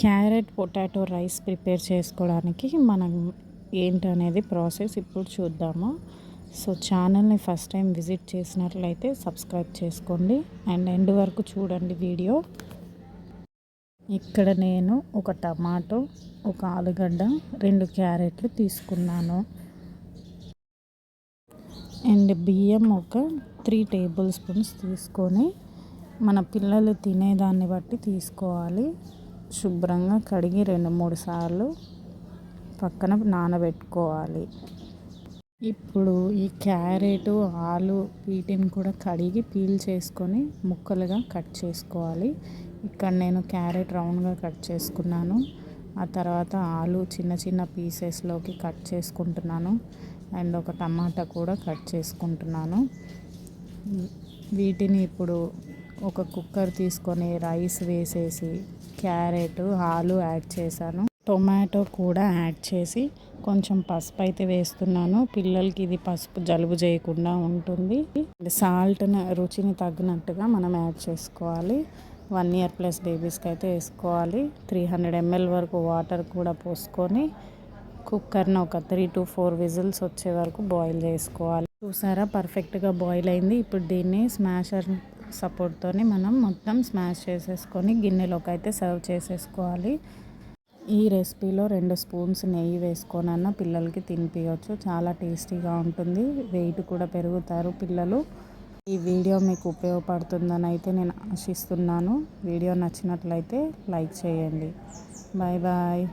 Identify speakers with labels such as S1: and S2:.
S1: Carrot potato rice prepare చేసుకోవడానికి మనం ఏంటనేది ప్రాసెస్ ఇప్పుడు చూద్దాము. సో ఛానల్ని ఫస్ట్ టైం విజిట్ చేసినట్లయితే సబ్స్క్రైబ్ చేసుకోండి. అండ్ ఎండ్ వరకు చూడండి వీడియో. ఇక్కడ నేను ఒక టమాటో ఒక ఆలుగడ్డ రెండు క్యారెట్లు తీసుకున్నాను. అండ్ బియ్యం ఒక త్రీ టేబుల్ స్పూన్స్ తీసుకొని మన పిల్లలు తినేదాన్ని బట్టి తీసుకోవాలి. శుభ్రంగా కడిగి రెండు మూడు సార్లు పక్కన నానబెట్టుకోవాలి. ఇప్పుడు ఈ క్యారెట్ ఆలు వీటిని కూడా కడిగి పీల్ చేసుకొని ముక్కలుగా కట్ చేసుకోవాలి. ఇక్కడ నేను క్యారెట్ రౌండ్గా కట్ చేసుకున్నాను. ఆ తర్వాత ఆలు చిన్న చిన్న పీసెస్లోకి కట్ చేసుకుంటున్నాను. అండ్ ఒక టమాటా కూడా కట్ చేసుకుంటున్నాను. వీటిని ఇప్పుడు ఒక కుక్కర్ తీసుకొని రైస్ వేసేసి క్యారెట్ ఆలు యాడ్ చేశాను. టొమాటో కూడా యాడ్ చేసి కొంచెం పసుపు అయితే వేస్తున్నాను. పిల్లలకి ఇది పసుపు జలుబు చేయకుండా ఉంటుంది. సాల్ట్ని రుచిని తగ్గినట్టుగా మనం యాడ్ చేసుకోవాలి. వన్ ఇయర్ ప్లస్ బేబీస్కి అయితే వేసుకోవాలి. త్రీ హండ్రెడ్ ఎంఎల్ వరకు వాటర్ కూడా పోసుకొని కుక్కర్ని ఒక త్రీ టు ఫోర్ విజిల్స్ వచ్చే వరకు బాయిల్ చేసుకోవాలి. చూసారా? పర్ఫెక్ట్గా బాయిల్ అయింది. ఇప్పుడు దీన్ని స్మాషర్ సపోర్ట్తో మనం మొత్తం స్మాష్ చేసేసుకొని గిన్నెలోకి అయితే సర్వ్ చేసేసుకోవాలి. ఈ రెసిపీలో రెండు స్పూన్స్ నెయ్యి వేసుకొనన్న పిల్లలకి తినిపించవచ్చు చాలా టేస్టీగా ఉంటుంది. వెయిట్ కూడా పెరుగుతారు పిల్లలు. ఈ వీడియో మీకు ఉపయోగపడుతుందని అయితే నేను ఆశిస్తున్నాను. వీడియో నచ్చినట్లయితే లైక్ చేయండి. Bye bye.